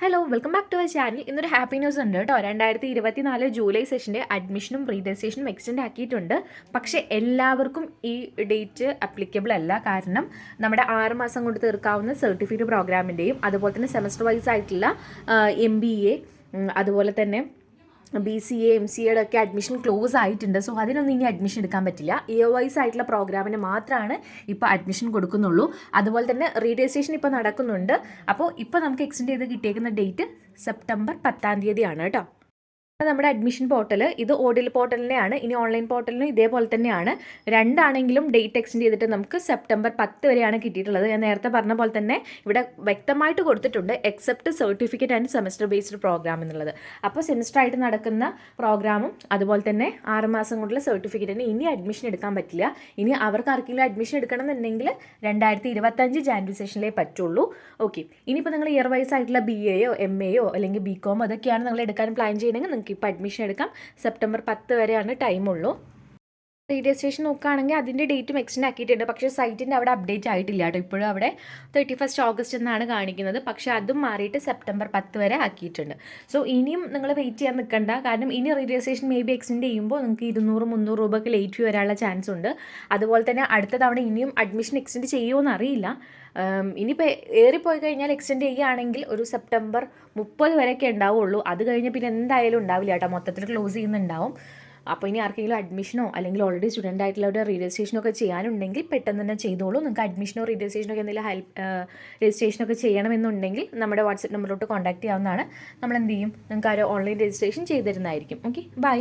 Hello welcome back to our channel ഇന്നൊരു happy news ഉണ്ട് കേട്ടോ. രണ്ടായിരത്തി ഇരുപത്തി നാല് ജൂലൈ സെഷന്റെ അഡ്മിഷനും പ്രീ രജിസ്ട്രേഷനും എക്സ്റ്റെൻഡ് ആക്കിയിട്ടുണ്ട്. പക്ഷേ എല്ലാവർക്കും ഈ ഡേറ്റ് അപ്ലിക്കബിൾ അല്ല. കാരണം നമ്മുടെ ആറ് മാസം കൊണ്ട് തീർക്കാവുന്ന സർട്ടിഫിക്കറ്റ് പ്രോഗ്രാമിന്റെയും അതുപോലെ തന്നെ സെമസ്റ്റർ വൈസ് ആയിട്ടുള്ള എം അതുപോലെ തന്നെ B C A M C എയുടെ ഒക്കെ അഡ്മിഷൻ ക്ലോസ് ആയിട്ടുണ്ട്. സോ അതിനൊന്നും ഇനി അഡ്മിഷൻ എടുക്കാൻ പറ്റില്ല. ഇയർ വൈസ് ആയിട്ടുള്ള പ്രോഗ്രാമിന് മാത്രമാണ് ഇപ്പോൾ അഡ്മിഷൻ കൊടുക്കുന്നുള്ളൂ. അതുപോലെ തന്നെ റീഡിയസ്ട്രേഷൻ ഇപ്പോൾ നടക്കുന്നുണ്ട്. അപ്പോൾ ഇപ്പോൾ നമുക്ക് എക്സ്റ്റെൻഡ് ചെയ്ത് കിട്ടിയേക്കുന്ന ഡേറ്റ് സെപ്റ്റംബർ പത്താം തീയതിയാണ് കേട്ടോ. നമ്മുടെ അഡ്മിഷൻ പോർട്ടൽ ഇത് ഓഡിൽ പോർട്ടലിനെയാണ് ഇനി ഓൺലൈൻ പോർട്ടലിനും ഇതേപോലെ തന്നെയാണ്. രണ്ടാണെങ്കിലും ഡേറ്റ് എക്സ്റ്റെൻഡ് ചെയ്തിട്ട് നമുക്ക് സെപ്റ്റംബർ പത്ത് വരെയാണ് കിട്ടിയിട്ടുള്ളത്. ഞാൻ നേരത്തെ പറഞ്ഞ പോലെ തന്നെ ഇവിടെ വ്യക്തമായിട്ട് കൊടുത്തിട്ടുണ്ട് except certificate and semester based programme എന്നുള്ളത്. അപ്പോൾ സെമിസ്റ്റർ ആയിട്ട് നടക്കുന്ന പ്രോഗ്രാമും അതുപോലെ തന്നെ ആറുമാസം കൊണ്ടുള്ള സർട്ടിഫിക്കറ്റിന് ഇനി അഡ്മിഷൻ എടുക്കാൻ പറ്റില്ല. ഇനി അവർക്ക് ആർക്കെങ്കിലും അഡ്മിഷൻ എടുക്കണം എന്നുണ്ടെങ്കിൽ രണ്ടായിരത്തി ഇരുപത്തഞ്ച് ജാനുവരി സെഷനിലേ പറ്റുള്ളൂ. ഓക്കെ ഇനിയിപ്പോൾ നിങ്ങൾ ഇയർ വൈസ് ആയിട്ടുള്ള ബി എയോ എം എയോ അല്ലെങ്കിൽ ബി കോം അതൊക്കെയാണ് നിങ്ങൾ എടുക്കാൻ പ്ലാൻ ചെയ്യണമെങ്കിൽ നിങ്ങൾക്ക് ഇപ്പോൾ അഡ്മിഷൻ എടുക്കാം. സെപ്റ്റംബർ പത്ത് വരെയാണ് ടൈമുള്ളൂ രജിസ്ട്രേഷൻ നോക്കുകയാണെങ്കിൽ അതിന്റെ ഡേറ്റും എക്സ്റ്റെൻഡ് ആക്കിയിട്ടുണ്ട്. പക്ഷേ സൈറ്റിന്റെ അവിടെ അപ്ഡേറ്റ് ആയിട്ടില്ല കേട്ടോ. ഇപ്പോഴും അവിടെ തേർട്ടി ഫസ്റ്റ് ഓഗസ്റ്റ് എന്നാണ് കാണിക്കുന്നത്. പക്ഷേ അതും മാറിയിട്ട് സെപ്റ്റംബർ പത്ത് വരെ ആക്കിയിട്ടുണ്ട്. സോ ഇനിയും നിങ്ങൾ വെയിറ്റ് ചെയ്യാൻ നിൽക്കണ്ട. കാരണം ഇനി രജിസ്ട്രേഷൻ മേ ബി എക്സ്റ്റെൻഡ് ചെയ്യുമ്പോൾ നിങ്ങൾക്ക് ഇരുന്നൂറ് മുന്നൂറ് രൂപയ്ക്ക് ലേറ്റ് വരാനുള്ള ചാൻസ് ഉണ്ട്. അതുപോലെ തന്നെ അടുത്ത തവണ ഇനിയും അഡ്മിഷൻ എക്സ്റ്റെൻഡ് ചെയ്യുമോ അറിയില്ല. ഇനിയിപ്പോൾ ഏറിപ്പോയി കഴിഞ്ഞാൽ എക്സ്റ്റെൻഡ് ചെയ്യുകയാണെങ്കിൽ ഒരു സെപ്റ്റംബർ മുപ്പത് വരെയൊക്കെ ഉണ്ടാവുള്ളൂ. അത് കഴിഞ്ഞ് പിന്നെ എന്തായാലും ഉണ്ടാവില്ല കേട്ടോ. മൊത്തത്തിൽ ക്ലോസ് ചെയ്യുന്നുണ്ടാവും. അപ്പോൾ ഇനി ആർക്കെങ്കിലും അഡ്മിഷനോ അല്ലെങ്കിൽ ഓൾറെഡി സ്റ്റുഡന്റ് ആയിട്ടുള്ളവരുടെ രജിസ്ട്രേഷനോ ഒക്കെ ചെയ്യാനുണ്ടെങ്കിൽ പെട്ടെന്ന് തന്നെ ചെയ്തോളൂ. നിങ്ങൾക്ക് അഡ്മിഷനോ രജിസ്ട്രേഷനോ ഒക്കെ എന്തെങ്കിലും ഹെൽപ്പ് രജിസ്ട്രേഷനൊക്കെ ചെയ്യണമെന്നുണ്ടെങ്കിൽ നമ്മുടെ വാട്സപ്പ് നമ്പറിലോട്ട് കോൺടാക്ട് ചെയ്യാവുന്നതാണ്. നമ്മൾ എന്ത് ചെയ്യും? നിങ്ങൾക്ക് ആ ഓൺലൈൻ രജിസ്ട്രേഷൻ ചെയ്തിരുന്നതായിരിക്കും ഓക്കെ ബൈ